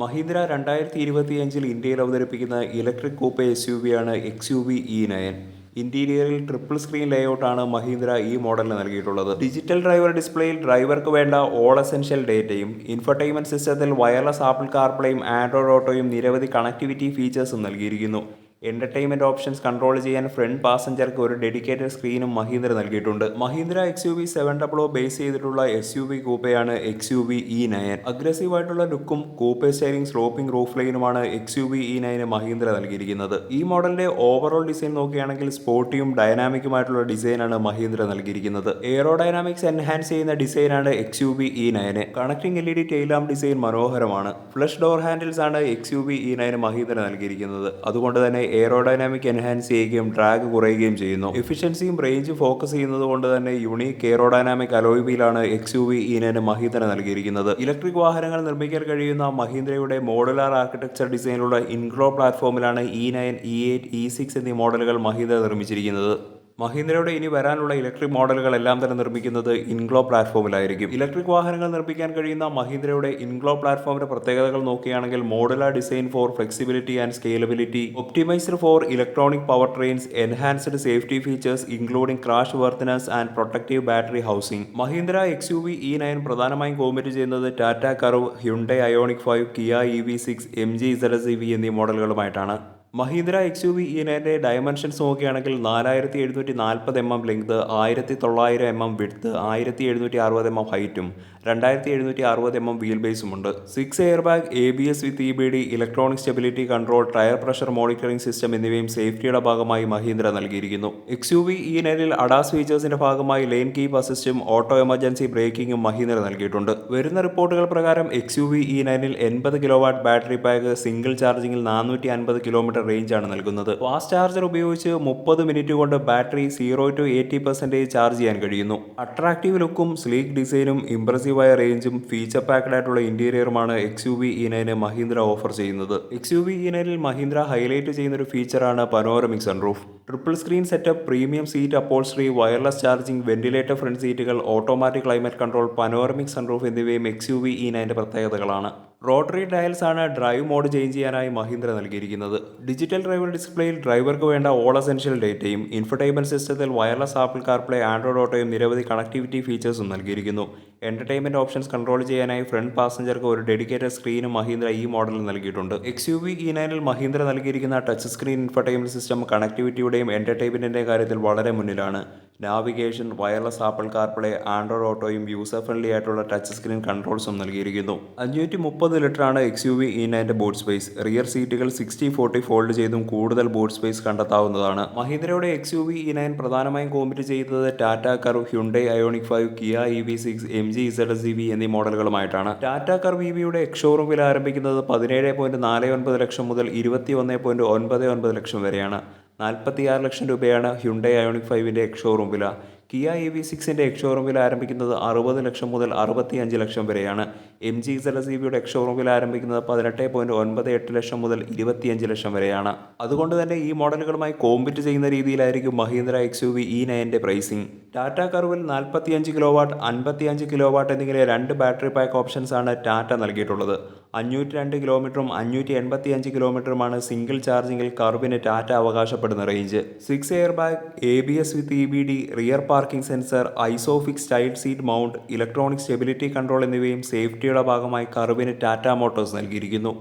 മഹീന്ദ്ര രണ്ടായിരത്തി ഇരുപത്തിയഞ്ചിൽ ഇന്ത്യയിൽ അവതരിപ്പിക്കുന്ന electric coupe S U V ആണ് X U V E nine. ഇന്റീരിയറിൽ triple screen ലേഔട്ടാണ് മഹീന്ദ്ര ഈ മോഡലിന് നൽകിയിട്ടുള്ളത്. ഡിജിറ്റൽ ഡ്രൈവർ ഡിസ്പ്ലേയിൽ ഡ്രൈവർക്ക് വേണ്ട ഓൾ എസെൻഷ്യൽ ഡേറ്റയും ഇൻഫർടൈൻമെന്റ് സിസ്റ്റത്തിൽ വയർലെസ് ആപ്പിൾ കാർപ്ലേയും ആൻഡ്രോയിഡ് ഓട്ടോയും നിരവധി കണക്ടിവിറ്റി ഫീച്ചേഴ്സും നൽകിയിരിക്കുന്നു. എന്റർടൈൻമെന്റ് ഓപ്ഷൻസ് കൺട്രോൾ ചെയ്യാൻ ഫ്രണ്ട് പാസഞ്ചർക്ക് ഒരു ഡെഡിക്കേറ്റഡ് സ്ക്രീനും മഹീന്ദ്ര നൽകിയിട്ടുണ്ട്. Mahindra X U V seven double base ചെയ്തിട്ടുള്ള S U V കൂപ്പയാണ് X U V E nine aggressive ആയിട്ടുള്ള ലുക്കും കൂപ്പേ സ്റ്റൈലിംഗ് സ്ലോപ്പിംഗ് റൂഫ് ലൈനുമാണ് എക്സ് യു വി ഇ നയന് മഹീന്ദ്ര നൽകിയിരിക്കുന്നത്. ഈ മോഡലിന്റെ ഓവറോൾ ഡിസൈൻ നോക്കുകയാണെങ്കിൽ സ്പോർട്ടിയും ഡൈനാമിക്കുമായിട്ടുള്ള ഡിസൈനാണ് മഹീന്ദ്ര നൽകിയിരിക്കുന്നത്. എയറോ എയറോഡൈനാമിക്സ് എൻഹാൻസ് ചെയ്യുന്ന ഡിസൈനാണ് X U V E nine connecting L E D tail lamp design മനോഹരമാണ്. ഫ്ലഷ് ഡോർ ഹാൻഡിൽസ് ആണ് എക്സ് യു വി ഇ നയന് മഹീന്ദ്ര നൽകിയിരിക്കുന്നത്. അതുകൊണ്ട് തന്നെ എയറോഡൈനാമിക് എൻഹാൻസ് ചെയ്യുകയും ഡ്രാഗ് കുറയുകയും ചെയ്യുന്നു. എഫിഷ്യൻസിയും റേഞ്ച് ഫോക്കസ് ചെയ്യുന്നത് കൊണ്ട് തന്നെ യുണീക്ക് എയറോഡൈനാമിക് അലോയ് വീലാണ് എക്സ് യു വി ഇനന് മഹീന്ദ്ര നൽകിയിരിക്കുന്നത്. ഇലക്ട്രിക് വാഹനങ്ങൾ നിർമ്മിക്കാൻ കഴിയുന്ന മഹീന്ദ്രയുടെ മോഡുലാർ ആർക്കിടെക്ചർ ഡിസൈനിലുള്ള INGLO പ്ലാറ്റ്ഫോമിലാണ് E nine E eight E six എന്നീ മോഡലുകൾ മഹീന്ദ്ര നിർമ്മിച്ചിരിക്കുന്നത്. മഹീന്ദ്രയുടെ ഇനി വരാനുള്ള ഇലക്ട്രിക് മോഡലുകളെല്ലാം തന്നെ നിർമ്മിക്കുന്നത് ഇൻഗ്ലോ പ്ലാറ്റ്ഫോമിലായിരിക്കും. ഇലക്ട്രിക് വാഹനങ്ങൾ നിർമ്മിക്കാൻ കഴിയുന്ന മഹീന്ദ്രയുടെ ഇൻഗ്ലോ പ്ലാറ്റ്ഫോമിന്റെ പ്രത്യേകതകൾ നോക്കുകയാണെങ്കിൽ modular design for flexibility and scalability optimised for electronic power trains enhanced safety features including crash worthiness and protective battery housing. Mahindra X U V E nine പ്രധാനമായും കോമ്പറ്റ് ചെയ്യുന്നത് Tata Curvv Hyundai Ioniq five Kia E V six M G Z E V എന്നീ മോഡലുകളുമായിട്ടാണ്. Mahindra X U V ഇനന്റെ dimensions നോക്കുകയാണെങ്കിൽ നാലായിരത്തി എഴുന്നൂറ്റി നാൽപ്പത് M M length ആയിരത്തി തൊള്ളായിരം എം എം വിഡ്ത്ത് ആയിരത്തി എഴുന്നൂറ്റി അറുപത് എം എം ഹൈറ്റും രണ്ടായിരത്തി എഴുന്നൂറ്റി അറുപത് എം എം വീൽ ബേസും ഉണ്ട്. Six air bag A B S with E B D electronic stability control tyre pressure monitoring system എന്നിവയും സേഫ്റ്റിയുടെ ഭാഗമായി മഹീന്ദ്ര നൽകിയിരിക്കുന്നു. എക്സ് യു വി നയനിൽ അഡാസ് ഫീച്ചേഴ്സിന്റെ ഭാഗമായി ലെയിൻ കീപ്പ് അസിസ്റ്റും ഓട്ടോ എമർജൻസി ബ്രേക്കിംഗും മഹീന്ദ്ര നൽകിയിട്ടുണ്ട്. വരുന്ന റിപ്പോർട്ടുകൾ പ്രകാരം എക്സ് യു വി ഇനേനിൽ എൺപത് kilowatt battery pack single ചാർജിംഗിൽ നാനൂറ്റി അൻപത് കിലോമീറ്റർ റേഞ്ചാണ് നൽകുന്നത്. ഫാസ്റ്റ് ചാർജർ ഉപയോഗിച്ച് മുപ്പത് മിനിറ്റ് കൊണ്ട് battery zero to eighty percentage charge ചെയ്യാൻ കഴിയുന്നു. അട്രാക്റ്റീവ് ലുക്കും സ്ലീക്ക് ഡിസൈനും ഇംപ്രസീവായ റേഞ്ചും ഫീച്ചർ പാക്ഡ് ആയിട്ടുള്ള ഇന്റീരിയറുമാണ് എക്സ് യു വി ഇനൈന് മഹീന്ദ്ര ഓഫർ ചെയ്യുന്നത്. എക്സ് യു വി ഇനൈനിൽ മഹീന്ദ്ര ഹൈലൈറ്റ് ചെയ്യുന്ന ഒരു ഫീച്ചറാണ് panoramic sunroof triple screen setup premium seat upholstery wireless charging ventilator front സീറ്റുകൾ automatic climate control panoramic sunroof എന്നിവയും എക്സ് യു വി ഇനൈന്റെ പ്രത്യേകതകളാണ്. റോട്ടറി ഡയൽസ് ആണ് ഡ്രൈവ് മോഡ് ചേഞ്ച് ചെയ്യാനായി മഹീന്ദ്ര നൽകിയിരിക്കുന്നത്. ഡിജിറ്റൽ ഡ്രൈവർ ഡിസ്പ്ലേയിൽ ഡ്രൈവർക്ക് വേണ്ട ഓൾ എസെൻഷ്യൽ ഡേറ്റയും ഇൻഫർടൈൻമെന്റ് സിസ്റ്റത്തിൽ വയർലെസ് ആപ്പിൾ കാർപ്ലേ ആൻഡ്രോയിഡ് ഓട്ടോയും നിരവധി കണക്ടിവിറ്റി ഫീച്ചേഴ്സും നൽകിയിരിക്കുന്നു. എന്റർടൈൻമെന്റ് ഓപ്ഷൻസ് കൺട്രോൾ ചെയ്യാനായി ഫ്രണ്ട് പാസഞ്ചർക്ക് ഒരു ഡെഡിക്കേറ്റഡ് സ്ക്രീനും മഹീന്ദ്ര ഈ മോഡലിൽ നൽകിയിട്ടുണ്ട്. എക്സ് യു വി ഇ നയനിൽ മഹീന്ദ്ര നൽകിയിരിക്കുന്ന ടച്ച് സ്ക്രീൻ ഇൻഫർടൈൻമെന്റ് സിസ്റ്റം കണക്ടിവിറ്റിയുടെയും എന്റർടൈൻമെന്റിന്റെ കാര്യത്തിൽ വളരെ മുന്നിലാണ്. Navigation wireless Apple CarPlay Android ഓട്ടോയും user friendly ആയിട്ടുള്ള ടച്ച് സ്ക്രീൻ കൺട്രോൾസും നൽകിയിരിക്കുന്നു. അഞ്ഞൂറ്റി മുപ്പത് ലിറ്ററാണ് എക്സ് യു വി ഇ നയന്റെ ബോട്ട് സ്പേസ്. റിയർ സീറ്റുകൾ സിക്സ്റ്റി ഫോർട്ടി ഫോൾഡ് ചെയ്തും കൂടുതൽ ബോർഡ് സ്പേസ് കണ്ടെത്താവുന്നതാണ്. മഹീന്ദ്രയുടെ X U V E nine പ്രധാനമായും കോമ്പറ്റ് ചെയ്തത് Tata Curvv Hyundai Ioniq five Kia E V six M G Z S V എന്നീ മോഡലുകളുമായിട്ടാണ്. Tata Curvv E വിയുടെ എക്സ്ഷോറൂം വില ആരംഭിക്കുന്നത് പതിനേഴ് പോയിന്റ് നാല് ഒൻപത് ലക്ഷം മുതൽ ഇരുപത്തി ഒന്ന് പോയിന്റ് ഒൻപത് ഒൻപത് ലക്ഷം വരെയാണ്. നാൽപ്പത്തിയാറ് ലക്ഷം രൂപയാണ് ഹ്യുണ്ടെ അയോണിക് ഫൈവിന്റെ എക്സ്ഷോറൂം വില. കിയ എ വി സിക്സിന്റെ എക്സ്ഷോറൂം വില ആരംഭിക്കുന്നത് അറുപത് ലക്ഷം മുതൽ അറുപത്തി അഞ്ച് ലക്ഷം വരെയാണ്. എം ജി സെല സി ബിയുടെ വിയുടെ എക്സ്ഷോറൂം വില ആരംഭിക്കുന്നത് പതിനെട്ട് പോയിന്റ് ഒൻപത് എട്ട് ലക്ഷം മുതൽ ഇരുപത്തിയഞ്ച് ലക്ഷം വരെയാണ്. അതുകൊണ്ട് തന്നെ ഈ മോഡലുകളുമായി കോമ്പറ്റ് ചെയ്യുന്ന രീതിയിലായിരിക്കും Mahindra X U V E നയന്റെ pricing Tata കർവിൽ നാൽപ്പത്തിയഞ്ച് കിലോ വാട്ട് അൻപത്തിയഞ്ച് കിലോ വാട്ട് എന്നിങ്ങനെ രണ്ട് ബാറ്ററി പാക്ക് ഓപ്ഷൻസാണ് ടാറ്റ നൽകിയിട്ടുള്ളത്. അഞ്ഞൂറ്റി രണ്ട് കിലോമീറ്ററും അഞ്ഞൂറ്റി എൺപത്തി അഞ്ച് കിലോമീറ്ററുമാണ് സിംഗിൾ ചാർജിങ്ങിൽ കർവിന് ടാറ്റ അവകാശപ്പെടുന്ന range. Six air bag A B S with E B D rear parking sensor Isofix child seat mount electronic stability control എന്നിവയും സേഫ്റ്റിയുടെ ഭാഗമായി കർവിന് ടാറ്റ മോട്ടോഴ്സ് നൽകിയിരിക്കുന്നു.